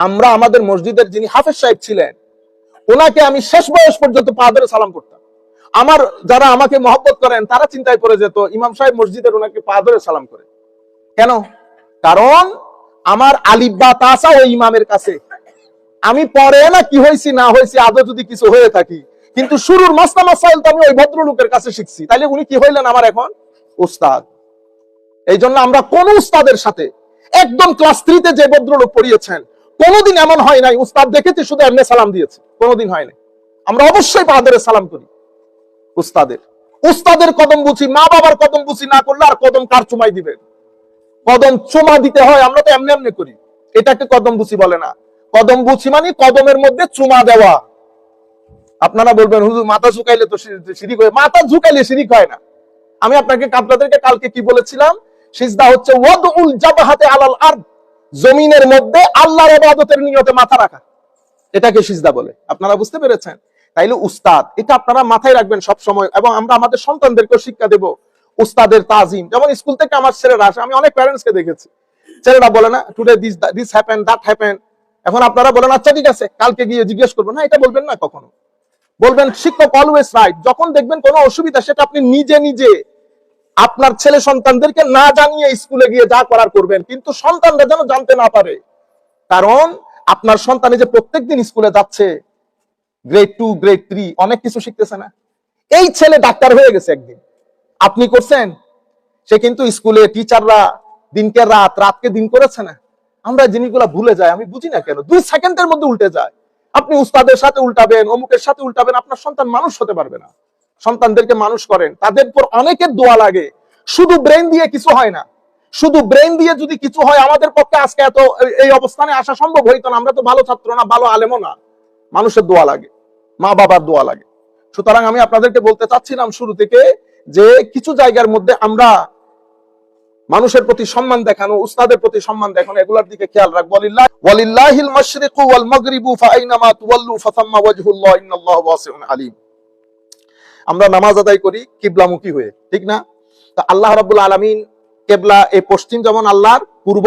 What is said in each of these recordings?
আমরা আমাদের মসজিদের যিনি হাফেজ সাহেব ছিলেন, ওনাকে আমি শেষ বয়স পর্যন্ত পা ধরে সালাম করতাম। আমার যারা আমাকে মহব্বত করেন, তারা চিন্তায় পড়ে যেত, ইমাম সাহেব মসজিদের ওনাকে পা ধরে সালাম করে। কেন? কারণ আমার আলিব্বা তাসা ওই ইমামের কাছে। আমি পরে না কি হয়েছি, না হয়েছি, আদৌ যদি কিছু হয়ে থাকি, কিন্তু শুরুর মাস্তা মাসাইল তো আমি ওই ভদ্রলোকের কাছে শিখছি। তাইলে উনি কি হইলেন আমার এখন? উস্তাদ। এই জন্য আমরা কোন উস্তাদের সাথে, একদম ক্লাস থ্রিতে যে ভদ্রলোক পড়িয়েছেন কোনোদিন এমন হয় নাই, উস্তাদ দেখেছি শুধু এমনি সালাম দিয়েছে, কোনোদিন হয় নাই। আমরা অবশ্যই পাহাদের সালাম করি, উস্তাদের। উস্তাদের কদম বুঝি, মা বাবার কদম বুঝি না করলে আর কদম কার চুমাই দিবে? কদম চুমা দিতে হয়, আমরা তো এমনি এমনি করি। এটাকে কদম বুঝি বলে না। কদম বুঝি মানে কদমের মধ্যে চুমা দেওয়া। আপনারা বলবেন, হুজুর, মাথা ঝুঁকাইলে তো শিরিক হয়। মাথা ঝুঁকাইলে শিরিক হয় না। আমি আপনাকে আপনাদেরকে কালকে কি বলেছিলাম? সিজদা হচ্ছে, ওয়াদউল জাবাহাতে আলাল আরদ। জমিনের মধ্যে আল্লাহর ইবাদতের নিয়তে মাথা রাখা। এটাকে সিজদা বলে। আপনারা বুঝতে পেরেছেন? তাইলে উস্তাদ, এটা আপনারা মাথায় রাখবেন সব সময় এবং আমরা আমাদের সন্তানদেরকে শিক্ষা দেব। উস্তাদের তাজিম। যেমন স্কুল থেকে আমার ছেলেরা আসে, আমি অনেক প্যারেন্টস কে দেখেছি। ছেলেরা বলে না today this this happen that happen এখন আপনারা বলেন আচ্ছা ঠিক আছে, কালকে গিয়ে জিজ্ঞেস করব। না, এটা বলবেন না কখনো। বলবেন, শিক্ষক অলওয়েজ রাইট যখন দেখবেন কোনো অসুবিধা, সেটা আপনি নিজে নিজে আপনার ছেলে সন্তানদেরকে না জানিয়ে স্কুলে গিয়ে যা করার করবেন, কিন্তু সন্তানরা যেন জানতে না পারে। কারণ আপনার সন্তানে যে প্রত্যেকদিন স্কুলে যাচ্ছে গ্রেড টু গ্রেড থ্রি অনেক কিছু শিখতেছে না। এই ছেলে ডাক্তার হয়ে গেছে একদিন। আপনি করছেন? সে কিন্তু স্কুলে টিচাররা দিনকে রাত, রাতকে দিন করেছে না। আমরা জিনিসগুলা ভুলে যাই, আমি বুঝি না কেন? দুই সেকেন্ডের মধ্যে উল্টে যায়। আপনি উস্তাদের সাথে উল্টাবেন, অমুকের সাথে উল্টাবেন, আপনার সন্তান মানুষ হতে পারবে না। সন্তানদেরকে মানুষ করেন, তাদের পর অনেকের দোয়া লাগে। শুধু ব্রেন দিয়ে কিছু হয় না। শুধু ব্রেন দিয়ে যদি কিছু হয়, আমাদের পক্ষে আজকে এত এই- অবস্থানে আসা সম্ভব হইতো না। আমরা তো ভালো ছাত্র না, ভালো আলেমও না। মানুষের দোয়া লাগে, মা বাবার দোয়া লাগে। সুতরাং আমি আপনাদেরকে বলতে চাচ্ছিলাম শুরু থেকে যে কিছু জায়গার মধ্যে আমরা মানুষের প্রতি সম্মান দেখানো, উস্তাদের প্রতি সম্মান দেখানো, এগুলোর দিকে খেয়াল রাখব। ওয়ালিল্লাহ ওয়ালিল্লাহিল মাশরিকু ওয়াল মাগরিবু ফাআইনামা তুওয়াল্লু, ফাসাম্মা ওয়াজহুল্লাহ, ইন্নাল্লাহু ওয়াসিউন আলিম। আমরা নামাজ আদায় করি কিবলামুখী হয়ে, ঠিক না? তো আল্লাহ রাব্বুল আলামিন কেবলা এই পশ্চিম যেমন আল্লাহর, পূর্ব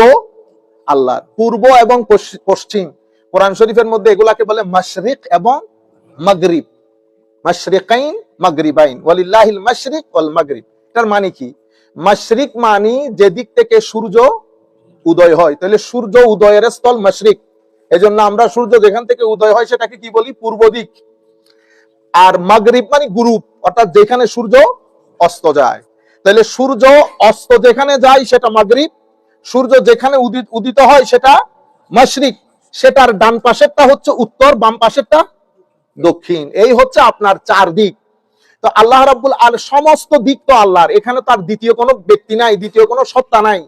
আল্লাহর। পূর্ব এবং পশ্চিম। কোরআন শরীফের মধ্যে এগুলাকে বলে মাশরিক এবং মাগরিব। ওয়ালিল্লাহিল ওয়াল এটার মানে কি? মাশরিক মানি যে দিক থেকে সূর্য উদয় হয়। তাহলে সূর্য উদয়ের স্থল মাশরিক। এজন্য আমরা সূর্য যেখান থেকে উদয় হয় সেটাকে কি বলি? পূর্ব দিক। আর মাগরিব মানে গ্রুপ অর্থাৎ যেখানে সূর্য অস্ত যায়। তাহলে সূর্য অস্ত যেখানে যায় সেটা মাগরিব, সূর্য যেখানে উদিত উদিত হয় সেটা মাশরিক, সেটার ডান পাশেরটা হচ্ছে উত্তর, বাম পাশেরটা দক্ষিণ। এই হচ্ছে আপনার চার দিক। তো আল্লাহ রাব্বুল আল, সমস্ত দিক তো আল্লাহর, এখানে তার দ্বিতীয় কোনো ব্যক্তি নাই, দ্বিতীয় কোনো সত্তা নাই।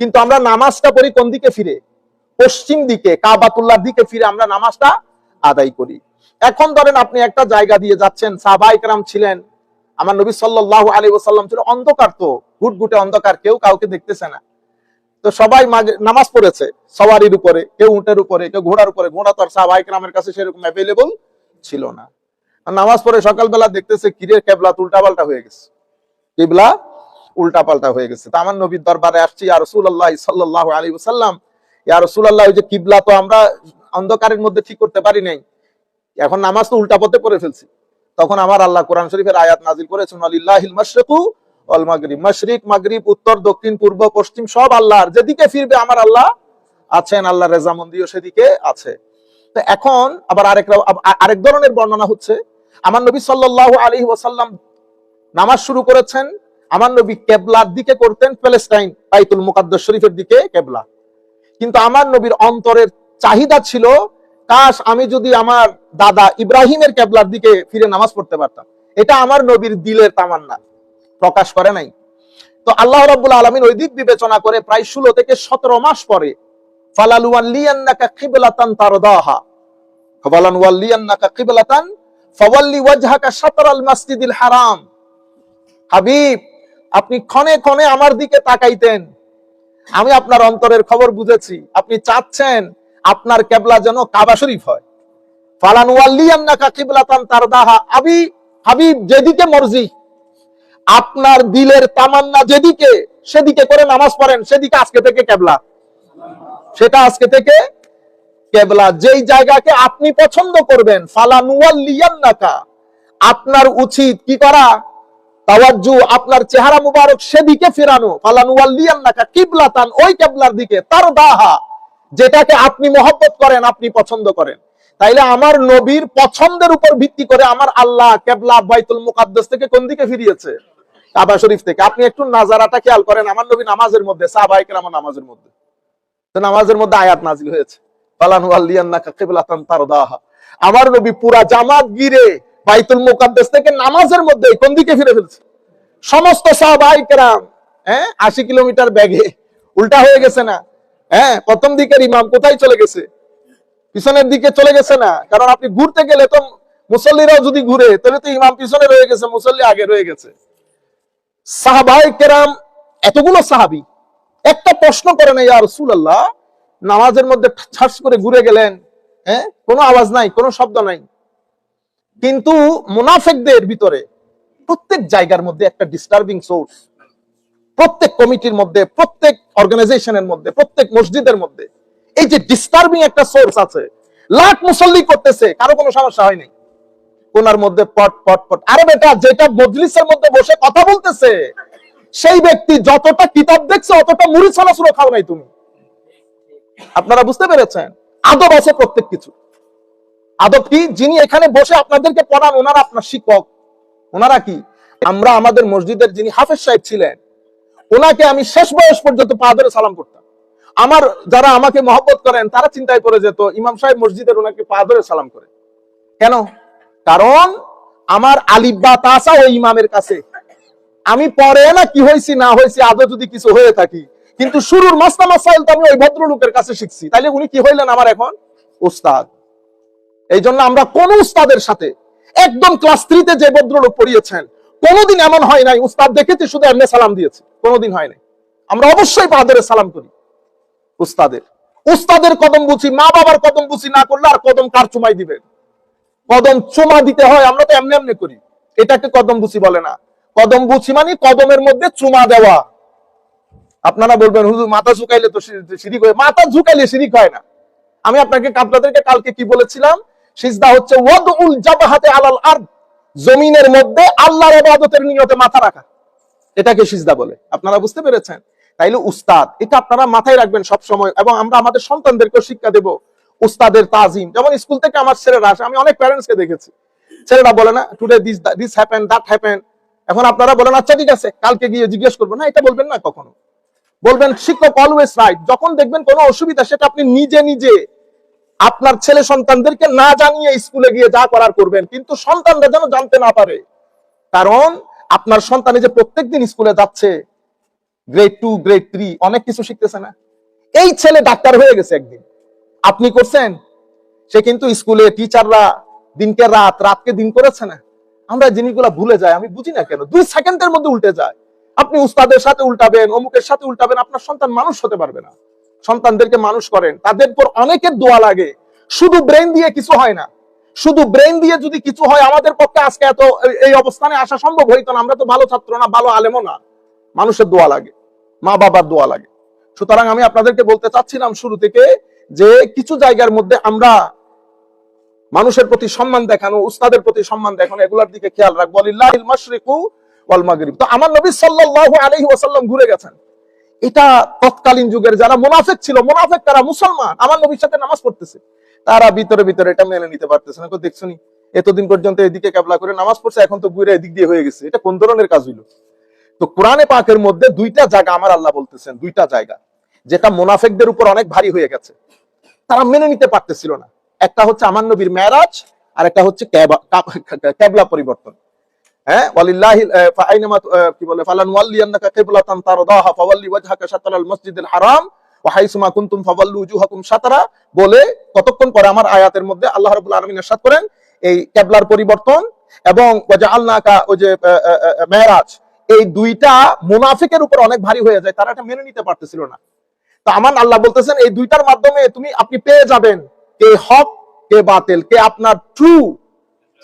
কিন্তু আমরা নামাজটা পড়ি কোন দিকে ফিরে? পশ্চিম দিকে, কাবাতুল্লাহর দিকে ফিরে আমরা নামাজটা আদায় করি। এখন ধরেন আপনি একটা জায়গা দিয়ে যাচ্ছেন, সাহাবা ইকরাম ছিলেন, আমার নবী সাল্লাল্লাহু আলাইহি ওয়াসাল্লাম ছিল অন্ধকার তো গুটগুটে অন্ধকার, কেউ কাউকে দেখতেছে না। তো সবাই নামাজ পড়েছে, সওয়ারির উপরে, কেউ উটের উপরে, কেউ ঘোড়ার উপরে, ঘোড়া তো আর সাহাবা ইকরামের কাছে সেরকম অ্যাভেলেবল ছিল না। নামাজ পড়ে সকালবেলা দেখতেছে কিরে কেবলা উল্টা পাল্টা হয়ে গেছে। কিবলা উল্টা পাল্টা হয়ে গেছে। তা আমার নবীর দরবারে আসছি আর রসুল্লাহ সাল্লাহ আলী সাল্লাম ইয়া রসুল্লাহ ওই যে কিবলা তো আমরা অন্ধকারের মধ্যে ঠিক করতে পারি নাই। এখন নামাজ তো উল্টা পথে পড়ে ফেলছি। তখন আমার আল্লাহ কোরআন শরীফের আয়াত নাজিল করেছেন আলিল্লাহিল মাগরিব। উত্তর, দক্ষিণ, পূর্ব, পশ্চিম সব আল্লাহর। যেদিকে ফিরবে আমার আল্লাহ আছেন আল্লাহ রেজামন্দিও সেদিকে আছে। তো এখন আবার আরেক আরেক ধরনের বর্ণনা হচ্ছে, আমার নবী সাল্লাল্লাহু আলাইহি ওয়াসাল্লাম নামাজ শুরু করেছেন, আমার নবী কেবলার দিকে করতেন প্যালেস্টাইন বাইতুল মুকাদ্দাস শরীফের দিকে কেবলা। কিন্তু আমার নবীর অন্তরের চাহিদা ছিল কাশ, আমি যদি আমার দাদা ইব্রাহিমের কেবলার দিকে ফিরে নামাজ পড়তে পারতাম। এটা আমার নবীর দিলের তামান্না। প্রকাশ করে নাই। তো আল্লাহ রাব্বুল আলামিন ওই দিক বিবেচনা করে প্রায় ষোলো থেকে সতেরো মাস পরে আপনি ক্ষণে ক্ষণে আমার দিকে তাকাইতেন। আমি আপনার অন্তরের খবর বুঝেছি। আপনি চাচ্ছেন আপনার কেবলা যেন কাবা শরীফ হয়। আপনার দিলের তামান্না যেদিকে, সেদিকে করে নামাজ পড়েন, সেদিকে আজকে থেকে কেবলা। সেটা আজকে থেকে কেবলা। যেই জায়গাকে আপনি পছন্দ করবেন ফালানুয়াল্লিয়ান্নাকা আপনার উচিত কি করা? তাওয়াজ্জু, আপনার চেহারা মুবারক সেদিকে ফেরানো। ফালানুয়াল্লিয়ান্নাকা কিবলাতান ওই কেবলার দিকে তার দাহা যেটাকে আপনি মহব্বত করেন, আপনি পছন্দ করেন। তাইলে আমার নবীর পছন্দের উপর ভিত্তি করে আমার আল্লাহ কেবলা বাইতুল মুকাদ্দাস থেকে কোন দিকে ফিরিয়েছে? কাবা শরীফ থেকে। আপনি একটু নাজারাটা খেয়াল করেন, আমার নবী নামাজের মধ্যে সাহাবাহিকের আমার নামাজের মধ্যে। নামাজের মধ্যে আয়াত নাজিল হয়েছে। আমার নবী পুরা জামাত গিরে বাইতুল মুকাদ্দাস থেকে নামাজের মধ্যে কোন দিকে ফিরে ফেলছে? সমস্ত সাহাবাহিকেরাম হ্যাঁ আশি কিলোমিটার ব্যাগে, উল্টা হয়ে গেছে না? হ্যাঁ প্রথম দিকের ইমাম কোথায় চলে গেছে? পিছনের দিকে চলে গেছে না? কারণ আপনি ঘুরতে গেলে তো মুসল্লিরাও যদি ঘুরে, তাহলে তো ইমাম পিছনে রয়ে গেছে, মুসল্লি আগে রয়ে গেছে। সাহাবাই কেরাম, এতগুলো সাহাবি, একটা প্রশ্ন করে না ইয়া রাসূলুল্লাহ, নামাজের মধ্যে ছাস করে ঘুরে গেলেন? হ্যাঁ কোনো আওয়াজ নাই, কোনো শব্দ নাই। কিন্তু মুনাফেকদের ভিতরে প্রত্যেক জায়গার মধ্যে একটা ডিস্টার্বিং সোর্স প্রত্যেক কমিটির মধ্যে, প্রত্যেক অর্গানাইজেশনের মধ্যে, প্রত্যেক মসজিদের মধ্যে এই যে ডিস্টার্বিং একটা সোর্স আছে লাখ মুসল্লি করতেছে, কারও কোনো সমস্যা হয়নি। কোনার মধ্যে পট পট পট। আরে বেটা, যেটা মজলিসের মধ্যে বসে কথা বলতেছে, সেই ব্যক্তি যতটা কিতাব দেখছে, অতটা মুড়ি সুরো খাও নাই তুমি। আপনারা বুঝতে পেরেছেন? আদব আছে প্রত্যেক কিছু। আদব কি? যিনি এখানে বসে আপনাদেরকে পড়ান, ওনারা আপনার শিক্ষক। ওনারা কি? আমরা আমাদের মসজিদের যিনি হাফেজ সাহেব ছিলেন ওনাকে আমি শেষ বয়স পর্যন্ত পা ধরে সালাম করতাম। আমার যারা আমাকে মহব্বত করেন, তারা চিন্তায় পড়ে যেত, ইমাম সাহেব মসজিদের ওনাকে পা ধরে সালাম করে। কেন? কারণ আমার আলিব্বা তাসা ওই ইমামের কাছে। আমি পরে না কি হয়েছি, না হয়েছি, আদৌ যদি কিছু হয়ে থাকি। কিন্তু শুরুর মাস্তা মাসাইল তো আমি ওই ভদ্রলোকের কাছে শিখছি। তাইলে উনি কি হইলেন আমার এখন? উস্তাদ এই জন্য আমরা কোন উস্তাদের সাথে একদম ক্লাস থ্রিতে যে ভদ্রলোক পড়িয়েছেন, কোনোদিন এমন হয় নাই। উস্তাদ দেখেছি, শুধু এমনি সালাম দিয়েছে। কোনোদিন হয় নাই। আমরা অবশ্যই পা সালাম করি। উস্তাদের। উস্তাদের কদম বুঝি, মা বাবার কদম বুঝি না করলে আর কদম কার চুমাই দিবেন কদম চুমা দিতে হয়, আমরা তো এমনি এমনি করি। এটাকে কদম বুঝি বলে না। কদম বুঝি মানে কদমের মধ্যে চুমা দেওয়া। আপনারা বলবেন, হুজুর, মাথা ঝুঁকাইলে তো শিরিক হয়। মাথা ঝুঁকাইলে শিরিক হয় না। আমি আপনাকে আপনাদেরকে কালকে কি বলেছিলাম? সিজদা হচ্ছে, ওয়াদউল জাবাহাতে আলাল আরদ। জমিনের মধ্যে আল্লাহর ইবাদতের নিয়তে মাথা রাখা। এটাকে সিজদা বলে। আপনারা বুঝতে পেরেছেন? তাইলে উস্তাদ, এটা আপনারা মাথায় রাখবেন সব সময় এবং আমরা আমাদের সন্তানদেরকেও শিক্ষা দেব। উস্তাদের তাজিম, যেমন স্কুল থেকে আমার ছেলেরা আসে, আমি অনেক প্যারেন্টসকে দেখেছি। ছেলেরা বলে না today this this happen that happen এখন আপনারা বলেন আচ্ছা ঠিক আছে, কালকে গিয়ে জিজ্ঞেস করব। না, এটা বলবেন না কখনো। বলবেন, শিক্ষক অলওয়েজ রাইট যখন দেখবেন কোনো অসুবিধা, সেটা আপনি নিজে নিজে আপনার ছেলে সন্তানদেরকে না জানিয়ে স্কুলে গিয়ে যা করার করবেন। কিন্তু সন্তানরা যেন জানতে না পারে। কারণ আপনার সন্তানে যে প্রত্যেকদিন স্কুলে যাচ্ছে গ্রেড টু গ্রেড থ্রি অনেক কিছু শিখতেছে না। এই ছেলে ডাক্তার হয়ে গেছে একদিন। আপনি করছেন? সে কিন্তু স্কুলে টিচাররা দিনকে রাত, রাতকে দিন করেছে না। আমরা জিনিসগুলা ভুলে যাই, আমি বুঝি না কেন? দুই সেকেন্ডের মধ্যে উল্টে যায়। আপনি উস্তাদের সাথে উল্টাবেন, অমুকের সাথে উল্টাবেন, আপনার সন্তান মানুষ হতে পারবে না। সন্তানদেরকে মানুষ করেন। তাদের পর অনেকের দোয়া লাগে। শুধু ব্রেন দিয়ে কিছু হয় না। শুধু ব্রেন দিয়ে যদি কিছু হয়, আমাদের পক্ষে আজকে এত এই- অবস্থানে আসা সম্ভব হইতো না। আমরা তো ভালো ছাত্র না, ভালো আলেমও না। মানুষের দোয়া লাগে, মা বাবার দোয়া লাগে। সুতরাং আমি আপনাদেরকে বলতে চাচ্ছিলাম শুরু থেকে যে কিছু জায়গার মধ্যে আমরা মানুষের প্রতি সম্মান দেখানো, উস্তাদের প্রতি সম্মান দেখানো, এগুলার দিকে খেয়াল রাখব। ওয়াল তো আমার নবী সাল্লাল্লাহু আলাইহি ওয়াসাল্লাম ঘুরে গেছেন। এটা তৎকালীন যুগের যারা মুনাফিক ছিল, মুনাফিক তারা মুসলমান। আমার নবীর সাথে নামাজ পড়তেছে। তারা ভিতরে ভিতরে এটা মেনে নিতে পারতেছে না। তো দেখছনি এতদিন পর্যন্ত এদিকে কেবলা করে নামাজ পড়ছে, এখন তো ঘুরে এদিক দিয়ে হয়ে গেছে। এটা কোন ধরনের কাজ হইল? তো কোরআনে পাকের মধ্যে দুইটা জায়গা আমার আল্লাহ বলতেছেন, দুইটা জায়গা, যেটা মুনাফিকদের উপর অনেক ভারী হয়ে গেছে। তারা মেনে নিতে পারতেছিল না। একটা হচ্ছে আমার নবীর মেরাজ, আর একটা হচ্ছে ক্যাবা- ক্যাবলা পরিবর্তন। হ্যাঁ কি বলে, ফালান ওয়াল্লিয়ান্নাকা কিবলাতান তারদাহা, ফাওয়াল্লি ওয়াজহাকা শাতরাল মাসজিদিল হারাম। ওয়া হাইসুমা কুনতুম ফাওয়াল্লু উজুহাকুম বলে কতক্ষণ পরে আমার আয়াতের মধ্যে আল্লাহ রাব্বুল আলামিন ইরশাদ করেন, এই ক্যাবলার পরিবর্তন এবং ওয়াজআলনাকা, ওই যে মেরাজ, এই দুইটা মুনাফিকের উপর অনেক ভারী হয়ে যায়, তারা এটা মেনে নিতে পারতেছিল না। আমার আল্লাহ বলতেছেন, এই দুইটার মাধ্যমে তুমি, আপনি পেয়ে যাবেন কে হক, কে বাতিল, কে আপনার ট্রু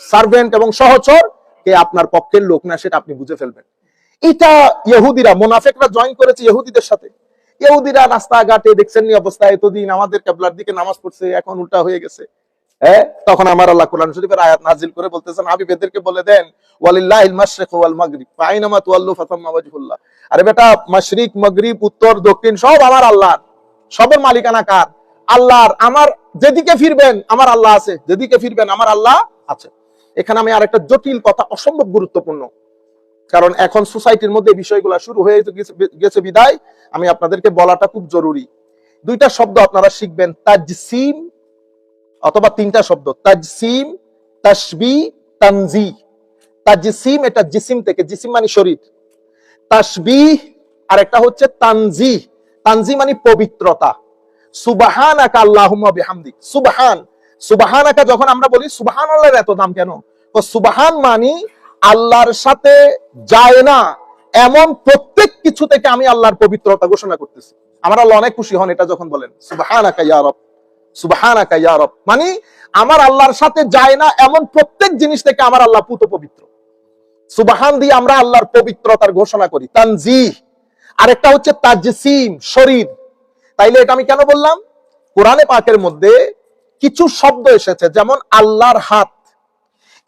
সার্ভেন্ট এবং সহচর, কে আপনার পক্ষের লোক না, সেটা আপনি বুঝে ফেলবেন। এটা ইহুদিরা, মোনাফেকরা জয়েন করেছে ইহুদিদের সাথে। ইহুদিরা রাস্তাঘাটে দেখছেন নি অবস্থা, এতদিন আমাদের কেবলার দিকে নামাজ পড়ছে, এখন উল্টা হয়ে গেছে। হ্যাঁ? তখন আমার আল্লাহ কোরআন শরীফের আয়াত নাজিল করে বলতেছেন বলে দেন মাশরিক ওয়াল মাগরিব, ফাইনামা তুওয়াল্লু ফাতাম্মা ওয়াজহুল্লাহ। আরে বেটা, মাশরিক, মাগরিব, উত্তর, দক্ষিণ, সব আমার আল্লাহর। সবের মালিকানা কার? আল্লাহর। আমার যেদিকে ফিরবেন, আমার আল্লাহ আছে। যেদিকে ফিরবেন, আমার আল্লাহ আছে। এখানে আমি আরেকটা জটিল কথা, অসম্ভব গুরুত্বপূর্ণ। কারণ এখন সোসাইটির মধ্যে বিষয়গুলো শুরু হয়ে গেছে- বিদায়। আমি আপনাদেরকে বলাটা খুব জরুরি। দুইটা শব্দ আপনারা শিখবেন, তাজসিম অথবা তিনটা শব্দ, তাজসিম, তাসবি, তানজি। তাজসিম এটা জিসিম থেকে, জিসিম মানে শরীর। তাসবি আর একটা হচ্ছে তানজি। তানজি মানে পবিত্রতা। সুবাহানাকা আল্লাহুম্মা বিহামদিক। সুবহান। সুবহানাকা যখন আমরা বলি সুবহান আল্লাহর এত দাম কেন? সুবহান মানি আল্লাহর সাথে যায় না, এমন প্রত্যেক কিছু থেকে আমি আল্লাহর পবিত্রতা ঘোষণা করতেছি। আমার আল্লাহ অনেক খুশি হন এটা যখন বলেন, সুবহানাকা ইয়া রব, সুবহানাকা মানে আমার আল্লাহর সাথে যায় না, এমন প্রত্যেক জিনিস থেকে আমার আল্লাহ পুত পবিত্র। সুবহান দিয়ে আমরা আল্লাহর পবিত্রতার ঘোষণা করি। তানজি আরেকটা হচ্ছে তাজসিম, শরীর। তাইলে এটা আমি কেন বললাম? কোরআনে পাকের মধ্যে কিছু শব্দ এসেছে, যেমন আল্লাহর হাত।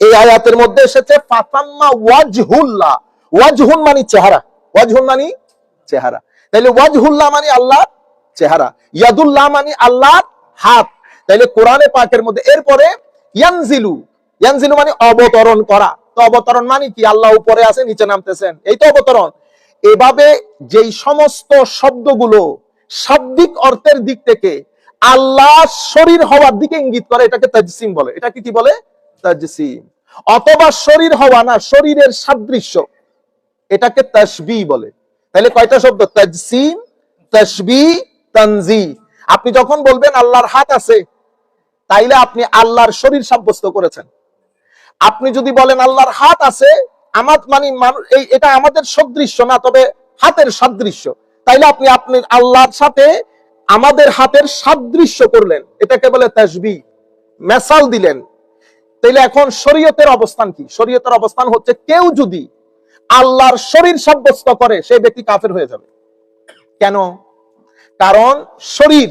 এই আয়াতের মধ্যে এসেছে, ফাতাম্মা ওয়াজহুল্লাহ ওয়াজহুন মানে চেহারা। ওয়াজহুন মানে চেহারা। তাইলে ওয়াজহুল্লাহ মানে আল্লাহর চেহারা। ইয়াদুল্লাহ মানে আল্লাহর হাত। তাইলে কোরআনে পাকের মধ্যে এরপরে ইয়ানজিলু। ইয়ানজিলু মানে অবতরণ করা। তো অবতরণ মানে কি? আল্লাহ উপরে আছে, নিচে নামতেছেন। এই তো অবতরণ। এভাবে যেই সমস্ত শব্দগুলো শাব্দিক অর্থের দিক থেকে আল্লাহ শরীর হওয়ার দিকে ইঙ্গিত করে, এটাকে তাজসিম বলে। এটাকে কি বলে? অথবা শরীর হওয়া না, শরীরের সাদৃশ্য। এটাকে তাসবি বলে। তাহলে কয়টা শব্দ? তাজসিম, তাসবি তানজি আপনি যখন বলবেন আল্লাহর হাত আছে, তাইলে আপনি আল্লাহর শরীর সাব্যস্ত করেছেন। আপনি যদি বলেন আল্লাহর হাত আছে, আমার মানে এই, এটা আমাদের সদৃশ্য না, তবে হাতের সাদৃশ্য। তাইলে আপনি আপনি আল্লাহর সাথে আমাদের হাতের সাদৃশ্য করলেন। এটাকে বলে তাসবি। মেসাল দিলেন। তাইলে এখন শরীয়তের অবস্থান কি? শরীয়তের অবস্থান হচ্ছে কেউ যদি আল্লাহর শরীর সাব্যস্ত করে, সেই ব্যক্তি কাফের হয়ে যাবে। কেন? কারণ শরীর,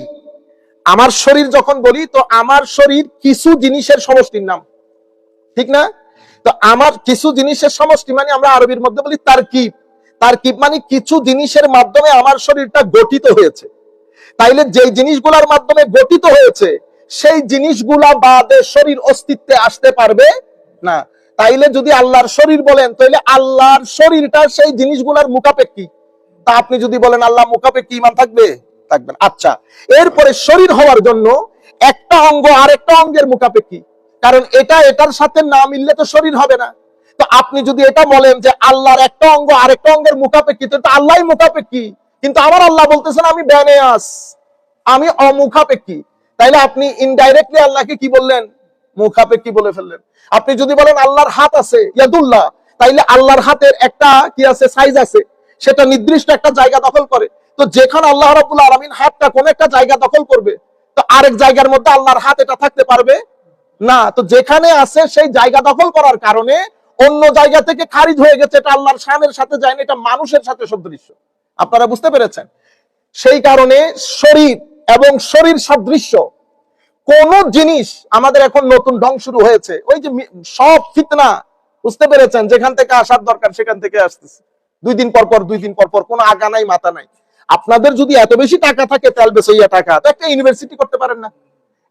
আমার শরীর যখন বলি, তো আমার শরীর কিছু জিনিসের সমষ্টির নাম। ঠিক না? তো আমার কিছু জিনিসের সমষ্টি মানে আমরা আরবির মধ্যে বলি তারকিব। তারকিব মানে কিছু জিনিসের মাধ্যমে আমার শরীরটা গঠিত হয়েছে। তাইলে যে জিনিসগুলোর মাধ্যমে গঠিত হয়েছে সেই জিনিসগুলা বাদে শরীর অস্তিত্বে আসতে পারবে না। তাইলে যদি আল্লাহর শরীর বলেন তাহলে আল্লাহর শরীরটা সেই জিনিসগুলার মুখাপেক্ষী। তা আপনি যদি বলেন, আল্লাহ মুখাপেক্ষী ইমান থাকবে? থাকবেন আচ্ছা এরপরে শরীর হওয়ার জন্য একটা অঙ্গ আরেকটা অঙ্গের মুখাপেক্ষী। কারণ এটা এটার সাথে না মিললে তো শরীর হবে না। তো আপনি যদি এটা বলেন যে আল্লাহর একটা অঙ্গ আরেকটা অঙ্গের মুখাপেক্ষী, তো আল্লাহ মুখাপেক্ষী। কিন্তু আমার আল্লাহ বলতেছেন, আমি ব্যানেয়াস, আমি অমুখাপেক্ষী। তাইলে আপনি ইনডাইরেক্টলি আল্লাহকে কি বললেন? মুখাপেক্ষী বলে ফেললেন। আপনি যদি বলেন আল্লাহর হাত আছে, ইয়াদুল্লাহ, তাইলে আল্লাহর হাতের একটা কি আছে সাইজ আছে, সেটা নির্দিষ্ট একটা জায়গা দখল করে। তো যেখানে আল্লাহ রাব্বুল আলামিন হাতটা কোন একটা জায়গা দখল করবে, তো আরেক জায়গার মধ্যে আল্লাহর হাত এটা থাকতে পারবে? না, তো যেখানে আছে সেই জায়গা দখল করার কারণে অন্য জায়গা থেকে খারিজ হয়ে গেছে, এটা আল্লাহর শানের সাথে যায় না, এটা মানুষের সাথে সদৃশ্য। আপনারা বুঝতে পেরেছেন? সেই কারণে শরীর এবং শরীর সাদৃশ্য। কোন জিনিস আমাদের এখন নতুন ঢং শুরু হয়েছে। ওই যে সব ফিতনা, বুঝতে পেরেছেন? যেখান থেকে আসার দরকার, সেখান থেকে আসতেছে। দুই দিন পর পর, দুই দিন পর পর, কোনো আগা নাই, মাথা নাই। আপনাদের যদি এত বেশি টাকা থাকে, তেল বেসইয়া টাকা, তো একটা ইউনিভার্সিটি করতে পারেন না।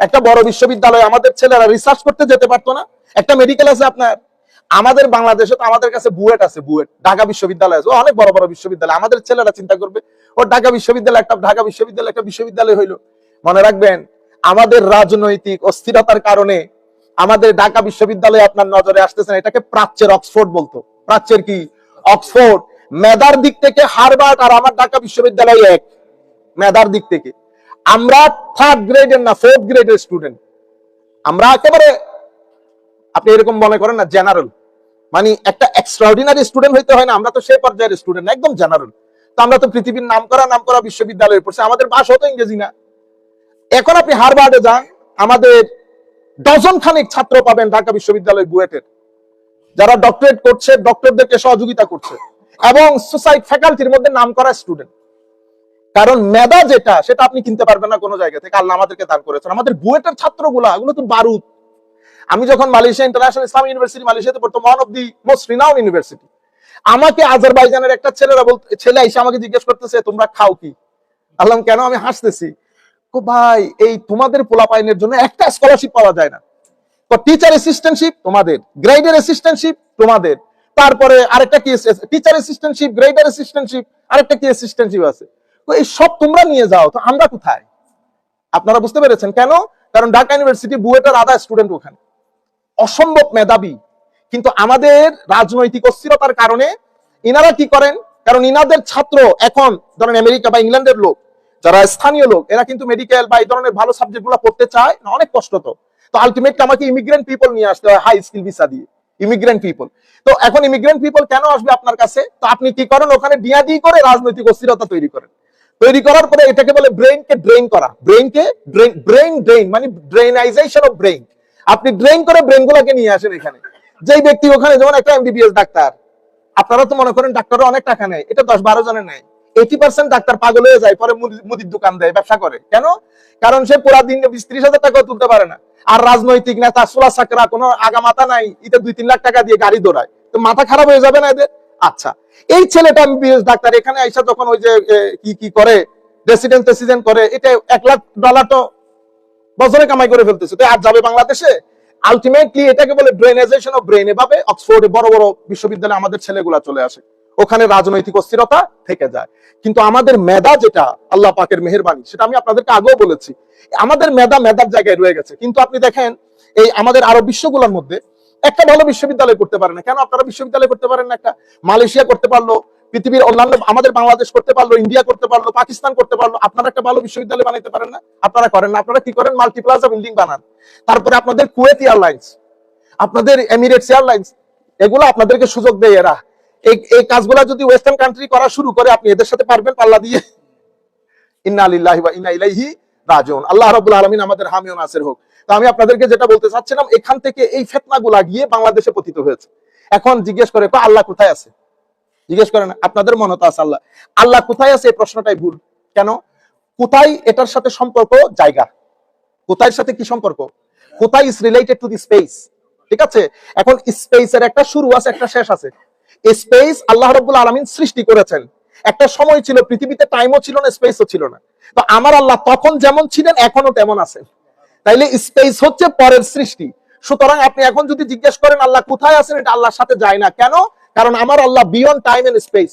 একটা বড় বিশ্ববিদ্যালয় আমাদের ছেলেরা রিসার্চ করতে যেতে পারতো না। একটা মেডিকেল আছে আপনার। আমাদের বাংলাদেশে তো আমাদের কাছে বুয়েট আছে, বুয়েট। ঢাকা বিশ্ববিদ্যালয় আছে। অনেক বড় বড় বিশ্ববিদ্যালয়। আমাদের ছেলেরা চিন্তা করবে, ও ঢাকা বিশ্ববিদ্যালয় একটা ঢাকা বিশ্ববিদ্যালয় একটা বিশ্ববিদ্যালয় হইল। মনে রাখবেন, আমাদের রাজনৈতিক অস্থিরতার কারণে আমাদের ঢাকা বিশ্ববিদ্যালয়ে আপনার নজরে আসতেছেন এটাকে প্রাচ্যের অক্সফোর্ড বলতো। প্রাচ্যের কি? অক্সফোর্ড। মেধার দিক থেকে হারবার্ড আর আমার ঢাকা বিশ্ববিদ্যালয় এক। মেধার দিক থেকে। আমরা থার্ড গ্রেডের না ফোর্থ গ্রেডের স্টুডেন্ট আমরা একেবারে, আপনি এরকম মনে করেন না জেনারেল মানে একটা এক্সট্রাঅর্ডিনারি স্টুডেন্ট হইতে হয় না, আমরা তো সেই পর্যায়ের স্টুডেন্ট একদম জেনারেল তো আমরা তো পৃথিবীর নাম করা নাম করা বিশ্ববিদ্যালয়ে পড়ছি, আমাদের ভাষা তো ইংরেজি না। এখন আপনি হারবার্ডে যান, আমাদের ডজন খানিক ছাত্র পাবেন ঢাকা বিশ্ববিদ্যালয় বুয়েটের যারা ডক্টরেট করছে ডক্টরদেরকে সহযোগিতা করছে। এবং সোসাইটি ফ্যাকাল্টির মধ্যে নাম করা স্টুডেন্ট কারণ মেধা যেটা, সেটা আপনি কিনতে পারবেন না কোনো জায়গা থেকে, আল্লাহ আমাদেরকে দান করেছেন। আমাদের বুয়েটের ছাত্রগুলা, এগুলো তো বারুদ। আমি যখন মালয়েশিয়া ইন্টারন্যাশনাল ইসলাম ইউনিভার্সিটি মালয়েশিয়াতে পড়তাম one of the most renowned university আমাকে আজারবাইজানের একটা ছেলেরা বলতে ছেলে এসে আমাকে জিজ্ঞেস করতেছে, তোমরা খাও কি? আল্লাহ কেন? আমি হাসতেছি। ভাই, এই তোমাদের পোলাপাইনের জন্য একটা স্কলারশিপ পাওয়া যায় না। তো টিচার অ্যাসিস্ট্যান্টশিপ তোমাদের গ্রেডের অ্যাসিস্ট্যান্টশিপ তোমাদের। তারপরে আরেকটা কি টিচার অ্যাসিস্ট্যান্টশিপ গ্রেডার অ্যাসিস্ট্যান্টশিপ আরেকটা কি অ্যাসিস্ট্যান্টশিপ আছে? তো এই সব তোমরা নিয়ে যাও, তো আমরা কোথায়? আপনারা বুঝতে পেরেছেন। কেন? কারণ ঢাকা ইউনিভার্সিটি বুয়েটার আধা স্টুডেন্ট ওখানে। অসম্ভব মেধাবী। কিন্তু আমাদের রাজনৈতিক অস্থিরতার কারণে ইনারা কি করেন? কারণ ইনাদের ছাত্র এখন ধরেন আমেরিকা বা ইংল্যান্ডের লোক, যারা স্থানীয় লোক, এরা কিন্তু মেডিকেল বা এই ধরনের ভালো সাবজেক্টগুলো পড়তে চায় অনেক কষ্ট তো। তো আলটিমেটলি আমাকে ইমিগ্রেন্ট পিপল নিয়ে আসতে হয় হাই স্কিল ভিসা দিয়ে ইমিগ্রেন্ট পিপল তো এখন ইমিগ্রেন্ট পিপল কেন আসবে আপনার কাছে? তো আপনি কি করেন? ওখানে ডিয়া দিয়ে করে রাজনৈতিক অস্থিরতা তৈরি করেন। তৈরি করার পরে এটাকে বলে ব্রেইনকে ড্রেন করা। ব্রেইনকে ব্রেইন ড্রেন মানে ড্রেনাইজেশন অফ ব্রেইন আপনি ড্রেন করে ব্রেন গুলাকে নিয়ে আসেন এখানে। যেই ব্যক্তি ওখানে, যেমন একটা এমবিবিএস ডাক্তার, আপনারা তো মনে করেন ডাক্তাররা অনেক টাকা নেয়, এটা দশ বারো জনের নেয়। এইটি পার্সেন্ট ডাক্তার পাগল হয়ে যায়, পরে মুদির দোকান দেয়, ব্যবসা করে। কেন? কারণ সে পুরা দিন বিশ ত্রিশ হাজার টাকা তুলতে পারে না। আর রাজনৈতিক নেতা, সোলা সাকরা, কোনো আগা মাথা নাই এটা দুই তিন লাখ টাকা দিয়ে গাড়ি দৌড়ায়। তো মাথা খারাপ হয়ে যাবে না এদের? আচ্ছা। এই ছেলেটা এমবিবিএস ডাক্তার, এখানে আইসা যখন ওই যে কি কি করে রেসিডেন্ট টেসিডেন্ট করে, এটা এক লাখ ডলার তো বছরে কামাই করে ফেলতেছে। তো আর যাবে বাংলাদেশে? আলটিমেটলি এটাকে বলে ড্রেনাইজেশন অফ ব্রেন এভাবে অক্সফোর্ডে বড় বড় বিশ্ববিদ্যালয়ে আমাদের ছেলেগুলা চলে আসে। ওখানে রাজনৈতিক অস্থিরতা থেকে যায়। কিন্তু আমাদের মেধা যেটা, আল্লাহ পাকের মেহেরবানি, সেটা আমি আপনাদেরকে আগেও বলেছি। আমাদের মেধা মেধার জায়গায় রয়ে গেছে। কিন্তু আপনি দেখেন, এই আমাদের আরও বিশ্বগুলোর মধ্যে একটা ভালো বিশ্ববিদ্যালয় করতে পারে না। কেন আপনারা বিশ্ববিদ্যালয় করতে পারেন না একটা? মালয়েশিয়া করতে পারল পৃথিবীর অন্যান্য আমাদের বাংলাদেশ করতে পারল ইন্ডিয়া করতে পারল পাকিস্তান করতে পারল, আপনারা একটা ভালো বিশ্ববিদ্যালয় বানাইতে পারেন না? আপনারা করেন না। আপনারা কি করেন? মাল্টিপ্লাজা বিল্ডিং বানান। তারপরে আপনাদের কুয়েত এয়ারলাইন্স আপনাদের এমিরেটস এয়ারলাইন্স এগুলো আপনাদেরকে সুযোগ দেয় এরা। এই কাজগুলা যদি ওয়েস্টার্ন কান্ট্রি করা শুরু করে, আপনি এদের সাথে পারবেন পাল্লা দিয়ে। ইন্না লিল্লাহি ওয়া ইন্না ইলাইহি রাজিউন। আল্লাহ রাব্বুল আলামিন আমাদের হামি ও নাসির হোক। তো আমি আপনাদেরকে যেটা বলতে চাচ্ছিলাম, এখান থেকে এই ফিতনাগুলা গিয়ে বাংলাদেশে পতিত হয়েছে। এখন জিজ্ঞেস করে "কই আল্লাহ কোথায় আছে? জিজ্ঞেস করেন, আপনাদের মনে তো আছে আল্লাহ? আল্লাহ কোথায় আছে? এই প্রশ্নটাই ভুল। কেন? কোথায় এটার সাথে সম্পর্ক? জায়গা। কোথায় সাথে কি সম্পর্ক? কোথায় is related to the space ঠিক আছে? এখন স্পেসের একটা শুরু আছে, একটা শেষ আছে। স্পেস আল্লাহ রাব্বুল আলামিন সৃষ্টি করেছেন। একটা সময় ছিল, পৃথিবীতে টাইমও ছিল না স্পেসও ছিল না। তো আমার আল্লাহ তখন যেমন ছিলেন এখনও তেমন আছেন। তাইলে স্পেস হচ্ছে পরের সৃষ্টি। সুতরাং আপনি এখন যদি জিজ্ঞেস করেন, আল্লাহ কোথায় আছেন? এটা আল্লাহর সাথে যায় না। কেন? কারণ আমার আল্লাহ বিয়ন্ড টাইম এন্ড স্পেস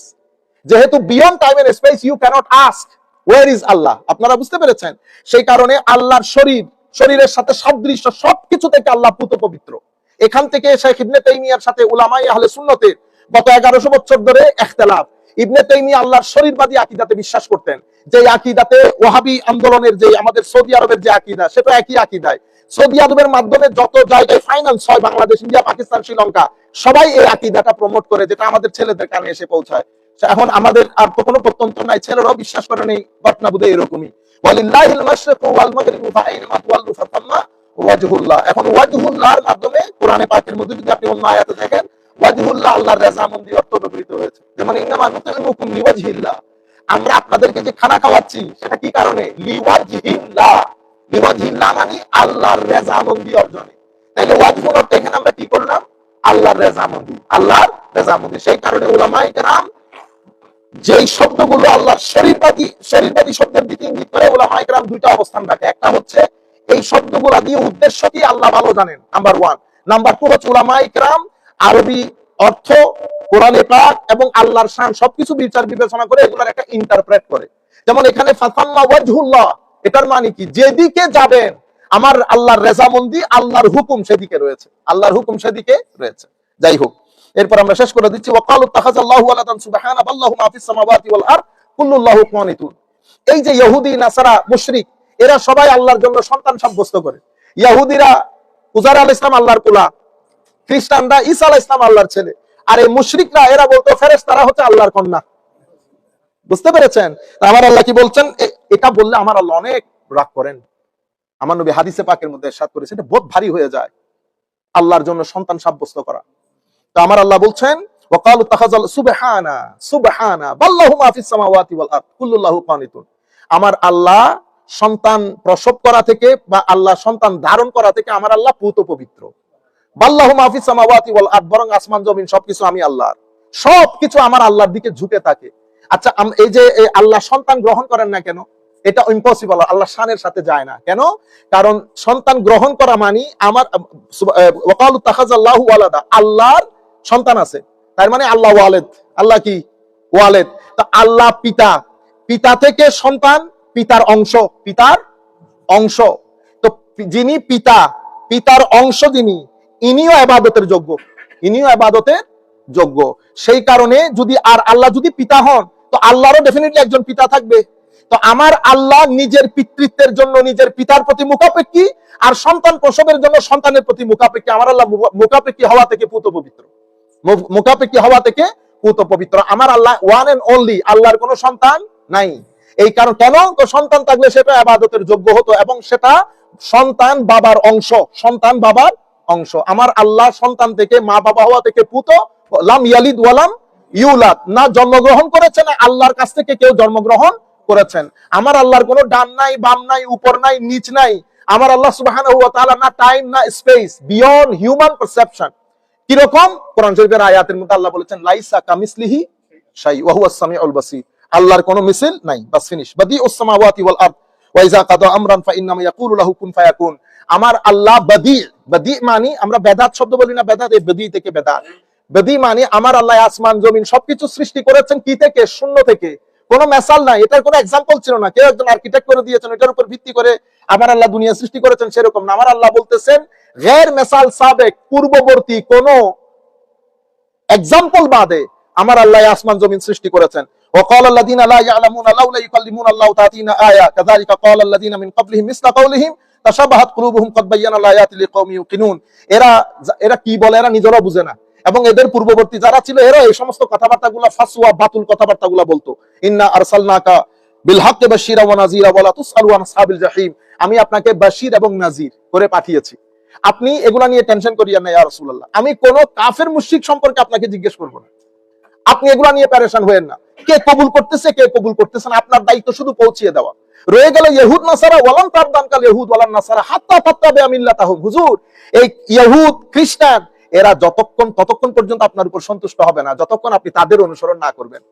যেহেতু beyond time and space you cannot ask where is আল্লাহ? আপনারা বুঝতে পেরেছেন? সেই কারণে আল্লাহর শরীর, শরীরের সাথে সাদৃশ্য সবকিছু থেকে আল্লাহ পুত পবিত্র। এখান থেকে শেখ ইবনে তাইমিয়ার সাথে উলামাই আহলে সুন্নতের গত এগারোশো বছর ধরে এখতেলাফ। ইবনে তাইমিয়া আল্লাহর শরীরবাদী আকিদাতে বিশ্বাস করতেন। যে আকিদাতে ওহাবি আন্দোলনের যে আমাদের সৌদি আরবের যে আকিদা, সেটা একই আকিদায়। সৌদি আরবের মাধ্যমে যত জায়গায় ফাইন্যান্স হয়, বাংলাদেশ, ইন্ডিয়া, পাকিস্তান, শ্রীলঙ্কা, সবাই এই আকিদাটা প্রমোট করে, যেটা আমাদের ছেলেদের কানে এসে পৌঁছায়। এখন আমাদের আর তো কোনো প্রত্যন্ত নাই, ছেলেরাও বিশ্বাস করে নেই, ঘটনা বুধে এরকমই। এখন ওয়াজহুল্লাহর মাধ্যমে কোরআনে পাকের মধ্যে যদি আপনি অন্য আয়াতে দেখেন, ওয়াজহুল্লাহ আল্লাহর রাজামন্দি অর্থ ব্যবহৃত হয়েছে। যেমন ইন্নামা নুতিমুকুম লিওয়াজহিল্লাহ। আমরা আপনাদেরকে যে খানা খাওয়াচ্ছি, সেটা কি কারণে? লিওয়াজহিল্লাহ। লিওয়াজহিল্লাহ মানে আল্লাহর রেজামন্দি অর্জনে। তাইলে ওয়াজহুল অর্থ এখানে আমরা কি করলাম? আল্লাহর রেজামন্দি। আল্লাহর রেজামন্দি। সেই কারণে উলামায়ে কেরাম যেই শব্দগুলো আল্লাহর শরীরবাদী শরীরবাদী শব্দের দিকে ইঙ্গিত করে দুইটা অবস্থান রাখে। একটা হচ্ছে এই শব্দগুলো দিয়ে উদ্দেশ্য কি? আল্লাহ ভালো জানেন, নাম্বার ওয়ান। নাম্বার টু হচ্ছে আরবি অর্থ, কোরআনে পাক এবং আল্লাহর শান সবকিছু বিচার বিবেচনা করে এগুলোর একটা ইন্টারপ্রেট করে। যেমন এখানে ফাতাম্মা ওয়াজহুল্লাহ। এটার মানে কি? যেদিকে যাবেন, আমার আল্লাহর রেজামন্দি, আল্লাহর হুকুম সেদিকে রয়েছে। আল্লাহর হুকুম সেদিকে রয়েছে। যাই হোক, এরপর আমরা শেষ করে দিচ্ছি, ওয়াকালু তাখাযাল্লাহু ওয়ালাদান সুবহানা আল্লাহু মা ফিস সামাওয়াতি ওয়াল আরদ কুল্লুল্লাহু কানিতুন এই যে ইহুদি, নাসারা, মুশরিক, এরা সবাই আল্লাহর জন্য সন্তান সাব্যস্ত করে। ইহুদিরা, উজার আল ইসলাম আল্লাহর কুলা, খ্রিস্টানরা ঈসা আলাইহিস ইসলাম আল্লাহর ছেলে। আর এই মুশরিকরা, এরা বলতো, ফেরেশতারা হচ্ছে আল্লাহর কন্যা। বুঝতে পেরেছেন? আমার আল্লাহ কি বলছেন? এটা বললে আমার আল্লাহ অনেক রাগ করেন। আমার নবী হাদিসে পাকের মধ্যে সাত করেছে, এটা বহুত ভারী হয়ে যায়। আল্লাহর জন্য সন্তান সাব্যস্ত করা। তো আমার আল্লাহ বলছেন আমার আল্লাহ সন্তান প্রসব করা থেকে বা আল্লাহ সন্তান ধারণ করা থেকে আমার আল্লাহ পুত পবিত্র। বাল্লাহ বরং আসমান, জমিন সবকিছু আমি আল্লাহর। সবকিছু আমার আল্লাহর দিকে ঝুঁকে থাকে। আচ্ছা এই যে আল্লাহ সন্তান গ্রহণ করেন না কেন? এটা ইম্পসিবল আল্লাহ শানের সাথে যায় না। কেন? কারণ সন্তান গ্রহণ করা মানে আমার তাখাজাল্লাহু ওয়ালাদা, আল্লাহর সন্তান আছে। তার মানে আল্লাহ ওয়ালেদ। আল্লাহ কি? ওয়ালেদ। তো আল্লাহ পিতা। পিতা থেকে সন্তান পিতার অংশ পিতার অংশ। তো যিনি পিতা, পিতার অংশ যিনি, ইনিও আবাদতের যোগ্য। ইনিও আবাদতের যোগ্য। সেই কারণে যদি আর আল্লাহ যদি পিতা হন তো আল্লাহরও ডেফিনেটলি একজন পিতা থাকবে। তো আমার আল্লাহ নিজের পিতৃত্বের জন্য, নিজের পিতার প্রতি মুখাপেক্ষী আর সন্তান প্রসবের জন্য সন্তানের প্রতি মুখাপেক্ষী। আমার আল্লাহ মুখাপেক্ষী হওয়া থেকে পুত পবিত্র। মুখাপেক্ষী হওয়া থেকে পুত পবিত্র। আমার আল্লাহ ওয়ান এন্ড অনলি আল্লাহর কোনো সন্তান নাই। এই কারণ কেন? তো সন্তান থাকলে সেটা আবাদতের যোগ্য হতো এবং সেটা সন্তান বাবার অংশ, সন্তান বাবার অংশ। আমার আল্লাহ সন্তান থেকে, মা বাবা হওয়া থেকে পুত, লাম ইয়ালিদ ওয়ালাম ইউলাদ না জন্মগ্রহণ করেছে না আল্লাহর কাছ থেকে কেউ জন্মগ্রহণ করেছেন। আমার আল্লাহর কোনো ডান নাই, বাম নাই, উপর নাই, নিচ নাই। আমার আল্লাহ তাআলা না টাইম, না স্পেস, বিয়ন্ড হিউম্যান পারসেপশন। কীরকম? কোরআন শরীফের আয়াতের মধ্যে আল্লাহ বলেছেন, লাইসা কামিসলিহি শাই, ওয়া হুয়াস সামিউল বাসীর। আল্লাহর কোনো মিছিল নাই, বাস ফিনিশ। বাদিউস সামাওয়াতি ওয়াল আরদ, ওয়া ইযা কাদা আমরান ফাইন্নামা ইয়াকুলু লাহু কুন ফায়াকুন। আমার আল্লাহ বাদি বাদি মানে আমরা বেদাত শব্দ বলি না, বেদাত এই বাদি থেকে বেদাত। বাদি মানে আমার আল্লাহ আসমান জমিন সবকিছু সৃষ্টি করেছেন কি থেকে শূন্য থেকে কোনো মেসাল নাই এটার কোনো এক্সাম্পল ছিল না কেউ একজন আর্কিটেক্ট করে দিয়েছেন এটার উপর ভিত্তি করে আমার আল্লাহ দুনিয়া সৃষ্টি করেছেন সেরকম না আমার আল্লাহ বলতেছেন গের মেসাল সাবেক পূর্ববর্তী কোন এক্সাম্পল বাদে আমার আল্লাহ আসমান জমিন সৃষ্টি করেছেন وقال الذين لا يعلمون لولا يكلمون الله تاتينا آية كذلك قال الذين من قبلهم مثل قولهم تشابهت قلوبهم قد بينا الآيات لقوم يوقنون এরা এরা কি বলে এরা নিজেরা বুঝে না এবং এদের পূর্ববর্তী যারা ছিল, এরা এই সমস্ত কথাবার্তাগুলো ফাসুয়া বাতুল কথাবার্তাগুলো বলতো। ইন্না আরসালনাকা বিল হাক্কি বাশীরা ওয়া নাযীরা ওয়া লা তুসআলু আন আসহাবিল জাহিম। আমি আপনাকে বাশীর এবং নাজির করে পাঠিয়েছি। আপনি এগুলা নিয়ে টেনশন করিয়া না, ইয়া রাসূলুল্লাহ। আমি কোন কাফের, মুশরিক সম্পর্কে আপনাকে জিজ্ঞেস করব না। আপনি এগুলা নিয়ে প্যারেশান হয়েন না। কে কবুল করতেছে, কে কবুল করতেছে না, আপনার দায়িত্ব শুধু পৌঁছিয়ে দেওয়া। রয়ে গেল ইহুদ, নাসারা ওয়ালাম তার দানকাল ইহুদ ওয়ালাম নাসারা, হাত্তা ফাত্তা বে আমিল্লাতাহুম হুজুর, এই ইহুদ, খ্রিস্টান এরা যতক্ষণ, ততক্ষণ পর্যন্ত আপনার উপর সন্তুষ্ট হবে না, যতক্ষণ আপনি তাদের অনুসরণ না করবেন।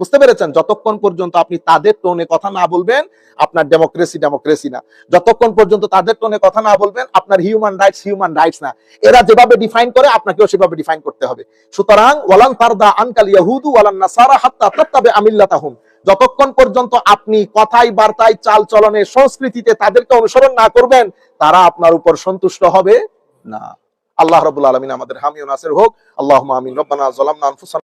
বুঝতে পেরেছেন? যতক্ষণ পর্যন্ত আপনি তাদের টোনে কথা না বলবেন, আপনার ডেমোক্রেসি ডেমোক্রেসি না। যতক্ষণ পর্যন্ত তাদের টোনে কথা না বলবেন, আপনার হিউম্যান রাইটস হিউম্যান রাইটস না। এরা যেভাবে ডিফাইন করে, আপনাকেও সেভাবে ডিফাইন করতে হবে। সুতরাং, ওয়ালান তারদা আনকাল ইয়াহুদু ওয়ালান নাসারা হাত্তা তাত্তাবে আমিল্লাতাহুম। যতক্ষণ পর্যন্ত আপনি কথায় বার্তায় চাল চলনে, সংস্কৃতিতে তাদেরকে অনুসরণ না করবেন, তারা আপনার উপর সন্তুষ্ট হবে না। আল্লাহ রাব্বুল আলমিন আমাদের হামিও নাসের হোক। আল্লাহ আমিন। রব্বানা যালামনা আনফুসানা